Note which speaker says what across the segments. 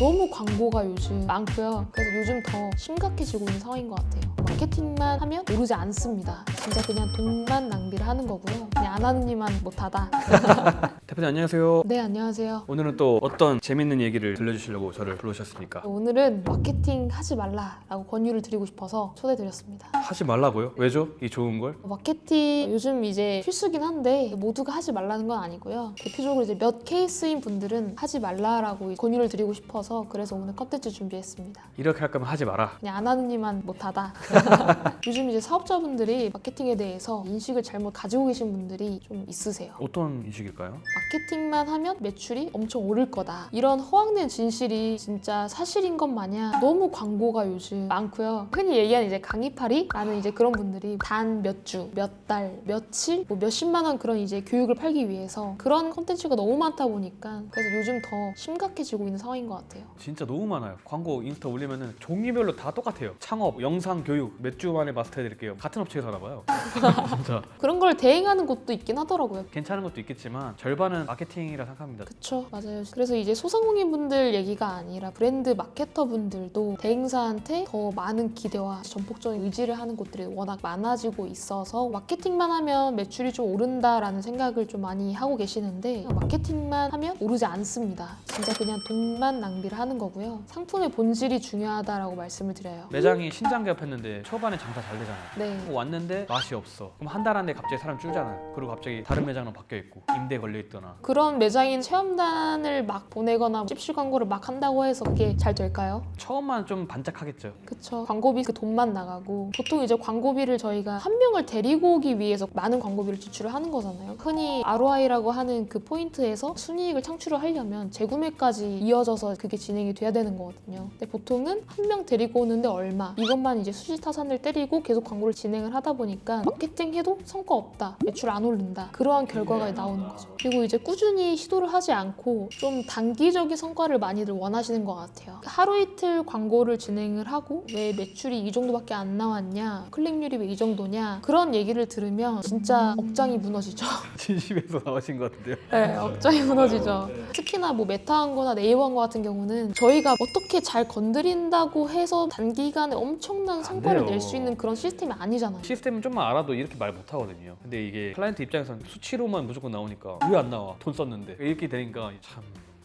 Speaker 1: 너무 광고가 요즘 많고요. 그래서 요즘 더 심각해지고 있는 상황인 것 같아요. 마케팅만 하면 오르지 않습니다. 진짜 그냥 돈만 낭비를 하는 거고요. 그냥 안 하는 일만 못하다.
Speaker 2: 대표님 안녕하세요.
Speaker 1: 네, 안녕하세요.
Speaker 2: 오늘은 또 어떤 재밌는 얘기를 들려주시려고 저를 불러주셨습니까?
Speaker 1: 오늘은 마케팅 하지 말라라고 권유를 드리고 싶어서 초대드렸습니다.
Speaker 2: 하지 말라고요? 왜죠? 이 좋은 걸?
Speaker 1: 마케팅 요즘 이제 필수긴 한데 모두가 하지 말라는 건 아니고요. 대표적으로 이제 몇 케이스인 분들은 하지 말라라고 권유를 드리고 싶어서 그래서 오늘 컨텐츠 준비했습니다.
Speaker 2: 이렇게 할 거면 하지 마라.
Speaker 1: 그냥 안 하는 일만 못하다. 요즘 이제 사업자분들이 마케팅에 대해서 인식을 잘못 가지고 계신 분들이 좀 있으세요.
Speaker 2: 어떤 인식일까요?
Speaker 1: 마케팅만 하면 매출이 엄청 오를 거다. 이런 허황된 진실이 진짜 사실인 것 마냥 너무 광고가 요즘 많고요. 흔히 얘기하는 이제 강의팔이라는 이제 그런 분들이 단 몇 주, 몇 달, 며칠, 뭐 몇십만 원 그런 이제 교육을 팔기 위해서 그런 콘텐츠가 너무 많다 보니까 그래서 요즘 더 심각해지고 있는 상황인 것 같아요.
Speaker 2: 진짜 너무 많아요. 광고 인스타 올리면은 종류별로 다 똑같아요. 창업, 영상, 교육 몇 주 만에 마스터해 드릴게요. 같은 업체에서 하나 봐요. 진짜
Speaker 1: 그런 걸 대행하는 곳도 있긴 하더라고요.
Speaker 2: 괜찮은 것도 있겠지만 절반은 마케팅이라 생각합니다.
Speaker 1: 그쵸 맞아요 그래서 이제 소상공인 분들 얘기가 아니라 브랜드 마케터 분들도 대행사한테 더 많은 기대와 전폭적인 의지를 하는 곳들이 워낙 많아지고 있어서 마케팅만 하면 매출이 좀 오른다라는 생각을 좀 많이 하고 계시는데 마케팅만 하면 오르지 않습니다 진짜 그냥 돈만 낭비를 하는 거고요 상품의 본질이 중요하다라고 말씀을 드려요
Speaker 2: 매장이 신장 개업했는데 초반에 장사 잘 되잖아요. 네뭐 왔는데 맛이 없어. 그럼 한 달 안에 갑자기 사람 줄잖아요. 그리고 갑자기 다른 매장으로 바뀌어 있고 임대 걸려 있거나.
Speaker 1: 그런 매장인 체험단을 막 보내거나 찝실 광고를 막 한다고 해서 그게 잘 될까요?
Speaker 2: 처음만 좀 반짝하겠죠.
Speaker 1: 그쵸. 광고비 그 돈만 나가고 보통 이제 광고비를 저희가 한 명을 데리고 오기 위해서 많은 광고비를 지출을 하는 거잖아요. 흔히 ROI라고 하는 그 포인트에서 순이익을 창출을 하려면 재구매까지 이어져서 그게 진행이 돼야 되는 거거든요. 근데 보통은 한 명 데리고 오는데 얼마 이것만 이제 수지 타 산을 때리고 계속 광고를 진행을 하다 보니까 마케팅 해도 성과 없다. 매출 안 오른다. 그러한 결과가 나오는 거죠. 그리고 이제 꾸준히 시도를 하지 않고 좀 단기적인 성과를 많이들 원하시는 것 같아요. 하루 이틀 광고를 진행을 하고 왜 매출이 이 정도밖에 안 나왔냐, 클릭률이 왜 이 정도냐 그런 얘기를 들으면 진짜 억장이 무너지죠.
Speaker 2: 진심에서 나오신 것 같은데요.
Speaker 1: 네, 억장이 무너지죠. 특히나 뭐 메타한거나 네이버 한거 같은 경우는 저희가 어떻게 잘 건드린다고 해서 단기간에 엄청난 성과를
Speaker 2: 돼요.
Speaker 1: 낼수 있는 그런 시스템이 아니잖아요.
Speaker 2: 시스템은 좀만 알아도 이렇게 말 못하거든요. 근데 이게 클라이언트 입장에서는 수치로만 무조건 나오니까 왜 안 나와? 돈 썼는데 이렇게 되니까 참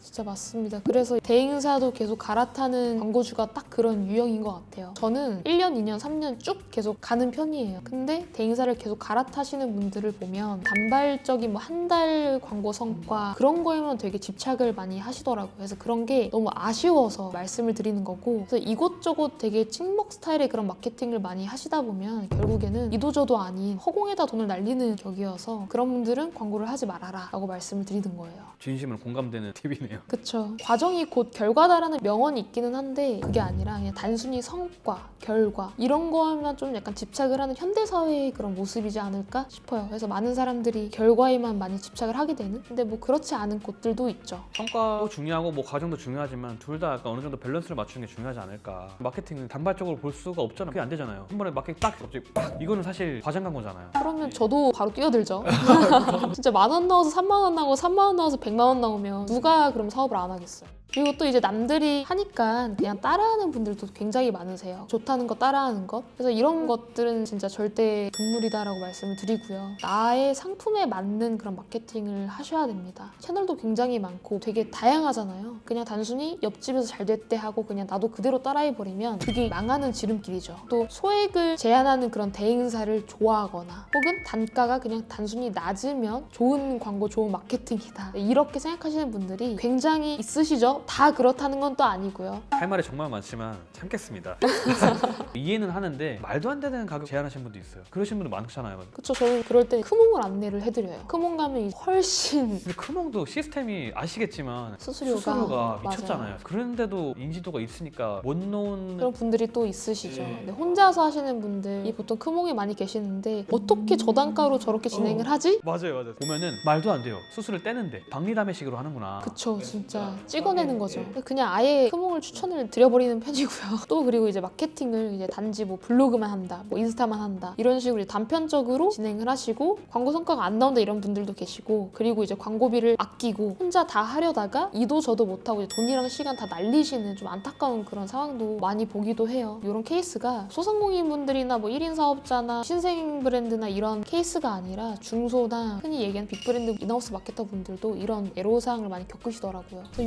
Speaker 1: 진짜 맞습니다. 그래서 대행사도 계속 갈아타는 광고주가 딱 그런 유형인 것 같아요. 저는 1년, 2년, 3년 쭉 계속 가는 편이에요. 근데 대행사를 계속 갈아타시는 분들을 보면 단발적인 뭐 한 달 광고 성과 그런 거에만 되게 집착을 많이 하시더라고요. 그래서 그런 게 너무 아쉬워서 말씀을 드리는 거고 그래서 이곳저곳 되게 찍먹 스타일의 그런 마케팅을 많이 하시다 보면 결국에는 이도저도 아닌 허공에다 돈을 날리는 격이어서 그런 분들은 광고를 하지 말아라 라고 말씀을 드리는 거예요.
Speaker 2: 진심으로 공감되는 팁이네요.
Speaker 1: 그쵸. 과정이 곧 결과다라는 명언이 있기는 한데 그게 아니라 그냥 단순히 성과, 결과 이런 거에만 좀 약간 집착을 하는 현대 사회의 그런 모습이지 않을까 싶어요. 그래서 많은 사람들이 결과에만 많이 집착을 하게 되는. 근데 뭐 그렇지 않은 곳들도 있죠.
Speaker 2: 성과도 중요하고 뭐 과정도 중요하지만 둘다 약간 어느 정도 밸런스를 맞추는 게 중요하지 않을까. 마케팅은 단발적으로 볼 수가 없잖아. 그게 안 되잖아요. 한 번에 마케팅 딱 갑자기 빡 이거는 사실 과장 광고잖아요.
Speaker 1: 그러면 저도 바로 뛰어들죠. 진짜 만 원 나와서 3만 원 나오고 3만 원 나와서 100만 원 나오면 누가 그럼 사업을 안 하겠어요. 그리고 또 이제 남들이 하니까 그냥 따라하는 분들도 굉장히 많으세요. 좋다는 거 따라하는 것. 그래서 이런 것들은 진짜 절대 금물이다라고 말씀을 드리고요. 나의 상품에 맞는 그런 마케팅을 하셔야 됩니다. 채널도 굉장히 많고 되게 다양하잖아요. 그냥 단순히 옆집에서 잘 됐대 하고 그냥 나도 그대로 따라해버리면 그게 망하는 지름길이죠. 또 소액을 제한하는 그런 대행사를 좋아하거나 혹은 단가가 그냥 단순히 낮으면 좋은 광고, 좋은 마케팅이다. 이렇게 생각하시는 분들이 굉장히 있으시죠? 다 그렇다는 건 또 아니고요.
Speaker 2: 할 말이 정말 많지만 참겠습니다. 이해는 하는데 말도 안 되는 가격 제한하신 분도 있어요. 그러신 분들 많잖아요.
Speaker 1: 그쵸 저는 그럴 때 크몽을 안내를 해드려요. 크몽 가면 훨씬
Speaker 2: 근데 크몽도 시스템이 아시겠지만
Speaker 1: 수수료가,
Speaker 2: 수수료가
Speaker 1: 맞아요.
Speaker 2: 미쳤잖아요. 그런데도 인지도가 있으니까 못 놓은
Speaker 1: 그런 분들이 또 있으시죠.
Speaker 2: 네.
Speaker 1: 근데 혼자서 하시는 분들이 보통 크몽에 많이 계시는데 어떻게 저단가로 저렇게 진행을 하지?
Speaker 2: 맞아요, 맞아요. 보면은 말도 안 돼요. 수수료 떼는데 박리담회식으로 하는구나.
Speaker 1: 그쵸 진짜 찍어낸 되는 거죠. 그냥 아예 크몽을 추천을 드려버리는 편이고요. 또 그리고 이제 마케팅을 이제 단지 뭐 블로그만 한다, 뭐 인스타만 한다 이런 식으로 단편적으로 진행을 하시고 광고 성과가 안 나온다 이런 분들도 계시고 그리고 이제 광고비를 아끼고 혼자 다 하려다가 이도 저도 못하고 돈이랑 시간 다 날리시는 좀 안타까운 그런 상황도 많이 보기도 해요. 이런 케이스가 소상공인 분들이나 뭐 1인 사업자나 신생 브랜드나 이런 케이스가 아니라 중소나 흔히 얘기하는 빅브랜드 인하우스 마케터 분들도 이런 애로사항을 많이 겪으시더라고요. 그래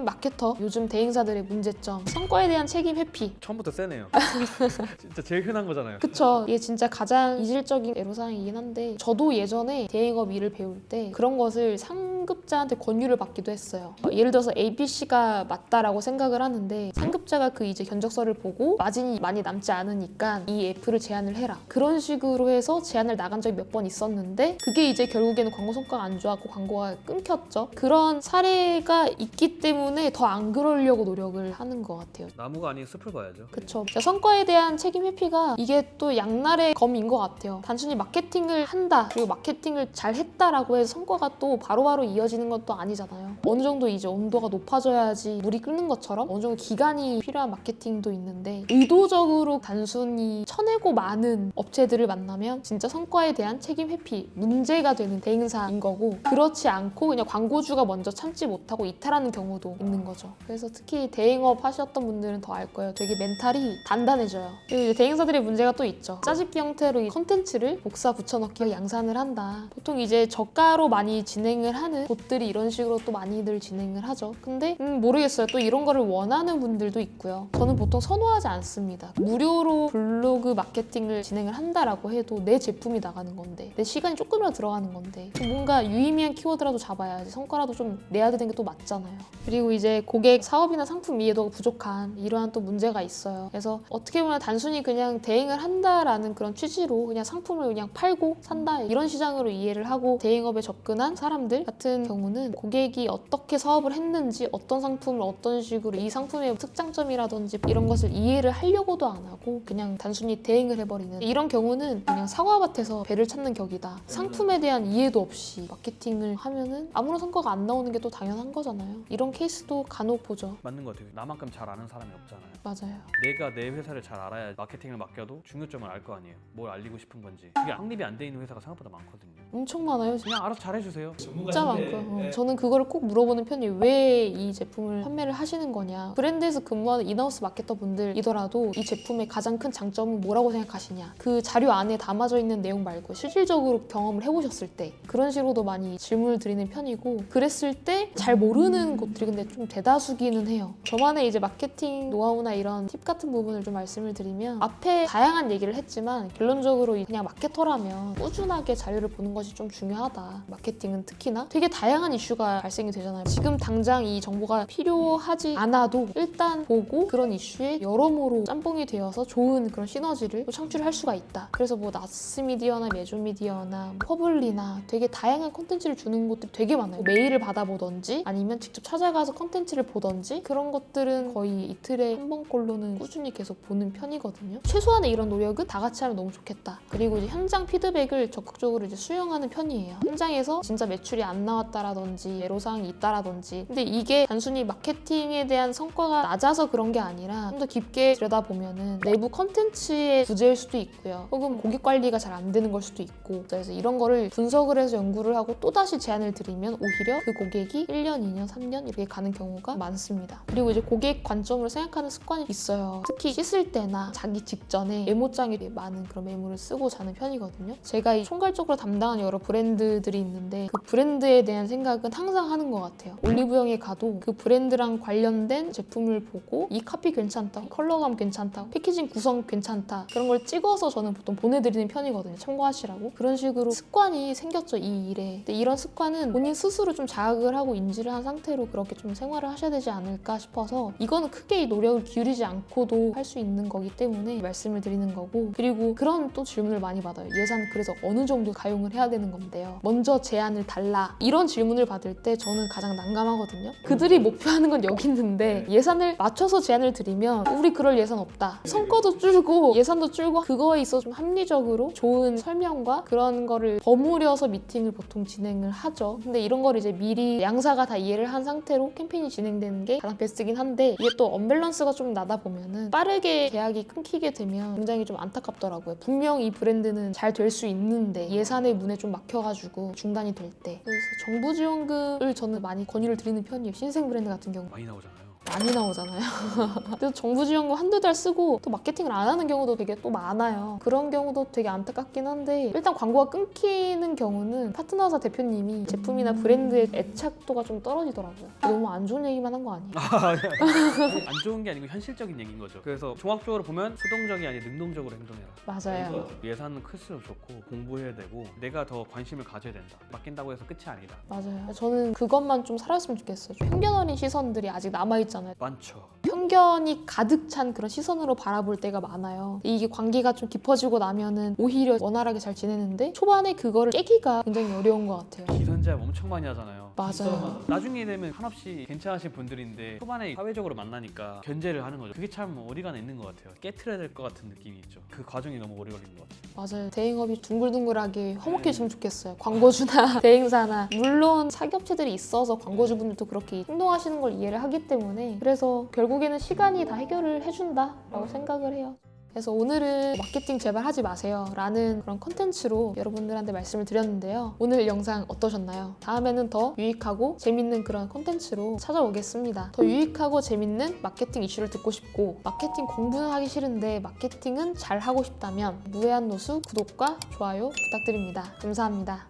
Speaker 1: 서 요즘 마케터, 요즘 대행사들의 문제점, 성과에 대한 책임 회피.
Speaker 2: 처음부터 세네요. 진짜 제일 흔한 거잖아요.
Speaker 1: 그쵸. 이게 진짜 가장 이질적인 애로사항이긴 한데 저도 예전에 대행업 일을 배울 때 그런 것을 상급자한테 권유를 받기도 했어요. 어, 예를 들어서 ABC가 맞다라고 생각을 하는데 상급자가 그 이제 견적서를 보고 마진이 많이 남지 않으니까 이 F를 제안을 해라. 그런 식으로 해서 제안을 나간 적이 몇 번 있었는데 그게 이제 결국에는 광고 성과가 안 좋았고 광고가 끊겼죠. 그런 사례가 있기 때문에 더 안 그러려고 노력을 하는 것 같아요.
Speaker 2: 나무가 아닌 숲을 봐야죠.
Speaker 1: 그쵸. 자, 성과에 대한 책임 회피가 이게 또 양날의 검인 것 같아요. 단순히 마케팅을 한다, 그리고 마케팅을 잘 했다라고 해서 성과가 또 바로바로 이어지는 것도 아니잖아요. 어느 정도 이제 온도가 높아져야지 물이 끓는 것처럼 어느 정도 기간이 필요한 마케팅도 있는데 의도적으로 단순히 쳐내고 많은 업체들을 만나면 진짜 성과에 대한 책임 회피, 문제가 되는 대행사인 거고 그렇지 않고 그냥 광고주가 먼저 참지 못하고 이탈하는 경우도 있는 거죠. 그래서 특히 대행업 하셨던 분들은 더 알 거예요. 되게 멘탈이 단단해져요. 그리고 대행사들의 문제가 또 있죠. 짜집기 형태로 이 컨텐츠를 복사 붙여넣기 양산을 한다. 보통 이제 저가로 많이 진행을 하는 곳들이 이런 식으로 또 많이 들 진행을 하죠. 근데 음, 모르겠어요. 또 이런 거를 원하는 분들도 있고요. 저는 보통 선호하지 않습니다. 무료로 블로그 마케팅을 진행을 한다라고 해도 내 제품이 나가는 건데 내 시간이 조금이라도 들어가는 건데 좀 뭔가 유의미한 키워드라도 잡아야지 성과라도 좀 내야 되는 게 또 맞잖아요. 그리고 이제 고객 사업이나 상품 이해도가 부족한 이러한 또 문제가 있어요. 그래서 어떻게 보면 단순히 그냥 대행을 한다라는 그런 취지로 그냥 상품을 그냥 팔고 산다 이런 시장으로 이해를 하고 대행업에 접근한 사람들 같은 경우는 고객이 어 떻게 사업을 했는지 어떤 상품을 어떤 식으로 이 상품의 특장점이라든지 이런 것을 이해를 하려고도 안 하고 그냥 단순히 대행을 해버리는 이런 경우는 그냥 사과밭에서 배를 찾는 격이다. 상품에 대한 이해도 없이 마케팅을 하면은 아무런 성과가 안 나오는 게 또 당연한 거잖아요. 이런 케이스도 간혹 보죠.
Speaker 2: 맞는 것 같아요. 나만큼 잘 아는 사람이 없잖아요.
Speaker 1: 맞아요.
Speaker 2: 내가 내 회사를 잘 알아야 마케팅을 맡겨도 중요점을 알 거 아니에요. 뭘 알리고 싶은 건지. 그게 확립이 안 돼 있는 회사가 생각보다 많거든요.
Speaker 1: 엄청 많아요.
Speaker 2: 그냥 알아서 잘 해주세요.
Speaker 1: 진짜 많고요. 어, 저는 그거를 꼭 물어보는 편이에요. 왜이 제품을 판매를 하시는 거냐. 브랜드에서 근무하는 인하우스 마케터 분들이더라도 이 제품의 가장 큰 장점은 뭐라고 생각하시냐. 그 자료 안에 담아져 있는 내용 말고 실질적으로 경험을 해보셨을 때 그런 식으로도 많이 질문을 드리는 편이고 그랬을 때 잘 모르는 곳들이 근데 좀 대다수기는 해요. 저만의 이제 마케팅 노하우나 이런 팁 같은 부분을 좀 말씀을 드리면 앞에 다양한 얘기를 했지만 결론적으로 그냥 마케터라면 꾸준하게 자료를 보는 것이 좀 중요하다. 마케팅은 특히나 되게 다양한 이슈가 발생이 되 잖아요. 지금 당장 이 정보가 필요하지 않아도 일단 보고 그런 이슈에 여러모로 짬뽕이 되어서 좋은 그런 시너지를 또 창출할 수가 있다. 그래서 뭐 나스 미디어나 메조 미디어나 뭐 퍼블리나 되게 다양한 콘텐츠를 주는 곳들이 되게 많아요. 메일을 받아보던지 아니면 직접 찾아가서 콘텐츠를 보던지 그런 것들은 거의 이틀에 한 번꼴로는 꾸준히 계속 보는 편이거든요. 최소한의 이런 노력은 다 같이 하면 너무 좋겠다. 그리고 이제 현장 피드백을 적극적으로 이제 수용하는 편이에요. 현장에서 진짜 매출이 안 나왔다라든지 애로 사항이 있다라든지 근데 이게 단순히 마케팅에 대한 성과가 낮아서 그런 게 아니라 좀 더 깊게 들여다보면은 내부 컨텐츠의 부재일 수도 있고요. 혹은 고객 관리가 잘 안 되는 걸 수도 있고 그래서 이런 거를 분석을 해서 연구를 하고 또다시 제안을 드리면 오히려 그 고객이 1년, 2년, 3년 이렇게 가는 경우가 많습니다. 그리고 이제 고객 관점으로 생각하는 습관이 있어요. 특히 씻을 때나 자기 직전에 메모장에 많은 그런 메모를 쓰고 자는 편이거든요. 제가 이 총괄적으로 담당하는 여러 브랜드들이 있는데 그 브랜드에 대한 생각은 항상 하는 것 같아요. 올리브영에 가도 그 브랜드랑 관련된 제품을 보고 이 카피 괜찮다, 컬러감 괜찮다, 패키징 구성 괜찮다 그런 걸 찍어서 저는 보통 보내드리는 편이거든요. 참고하시라고 그런 식으로 습관이 생겼죠 이 일에. 근데 이런 습관은 본인 스스로 좀 자각을 하고 인지를 한 상태로 그렇게 좀 생활을 하셔야 되지 않을까 싶어서 이거는 크게 이 노력을 기울이지 않고도 할 수 있는 거기 때문에 말씀을 드리는 거고 그리고 그런 또 질문을 많이 받아요. 예산 그래서 어느 정도 가용을 해야 되는 건데요. 먼저 제안을 달라 이런 질문을 받을 때 저는 저는 가장 난감하거든요. 그들이 목표하는 건 여기 있는데 예산을 맞춰서 제안을 드리면 우리 그럴 예산 없다. 성과도 줄고 예산도 줄고 그거에 있어서 좀 합리적으로 좋은 설명과 그런 거를 버무려서 미팅을 보통 진행을 하죠. 근데 이런 걸 이제 미리 양사가 다 이해를 한 상태로 캠페인이 진행되는 게 가장 베스트긴 한데 이게 또 언밸런스가 좀 나다 보면은 빠르게 계약이 끊기게 되면 굉장히 좀 안타깝더라고요. 분명 이 브랜드는 잘 될 수 있는데 예산의 문에 좀 막혀가지고 중단이 될 때. 그래서 정부 지원금을 저는 많이 권유를 드리는 편이에요. 신생 브랜드 같은 경우.
Speaker 2: 많이 나오잖아요.
Speaker 1: 많이 나오잖아요. 그래서 정부 지원금 한두 달 쓰고 또 마케팅을 안 하는 경우도 되게 또 많아요. 그런 경우도 되게 안타깝긴 한데 일단 광고가 끊기는 경우는 파트너사 대표님이 제품이나 브랜드의 애착도가 좀 떨어지더라고요. 너무 안 좋은 얘기만 한 거 아니에요?
Speaker 2: 안 좋은 게 아니고 현실적인 얘기인 거죠. 그래서 종합적으로 보면 수동적이 아닌 능동적으로 행동해라.
Speaker 1: 맞아요.
Speaker 2: 예산은 클수록 좋고 공부해야 되고 내가 더 관심을 가져야 된다. 맡긴다고 해서 끝이 아니다.
Speaker 1: 맞아요. 저는 그것만 좀 살았으면 좋겠어요. 좀 편견 어린 시선들이 아직 남아있잖아요.
Speaker 2: 많죠.
Speaker 1: 편견이 가득 찬 그런 시선으로 바라볼 때가 많아요. 이게 관계가 좀 깊어지고 나면은 오히려 원활하게 잘 지내는데 초반에 그거를 깨기가 굉장히 어려운 것 같아요.
Speaker 2: 기선제압 엄청 많이 하잖아요.
Speaker 1: 맞아요.
Speaker 2: 나중에 되면 한없이 괜찮으신 분들인데 초반에 사회적으로 만나니까 견제를 하는 거죠. 그게 참 어리가 있는 것 같아요. 깨트려야 될 것 같은 느낌이 있죠. 그 과정이 너무 오래 걸리는 것 같아요.
Speaker 1: 맞아요. 대행업이 둥글둥글하게 화목해지면 좋겠어요. 광고주나 대행사나 물론 사기업체들이 있어서 광고주분들도 그렇게 행동하시는 걸 이해를 하기 때문에 그래서 결국에는 시간이 다 해결을 해준다라고 생각을 해요. 그래서 오늘은 마케팅 제발 하지 마세요 라는 그런 컨텐츠로 여러분들한테 말씀을 드렸는데요. 오늘 영상 어떠셨나요? 다음에는 더 유익하고 재밌는 그런 컨텐츠로 찾아오겠습니다. 더 유익하고 재밌는 마케팅 이슈를 듣고 싶고 마케팅 공부는 하기 싫은데 마케팅은 잘 하고 싶다면 무해한 노수 구독과 좋아요 부탁드립니다. 감사합니다.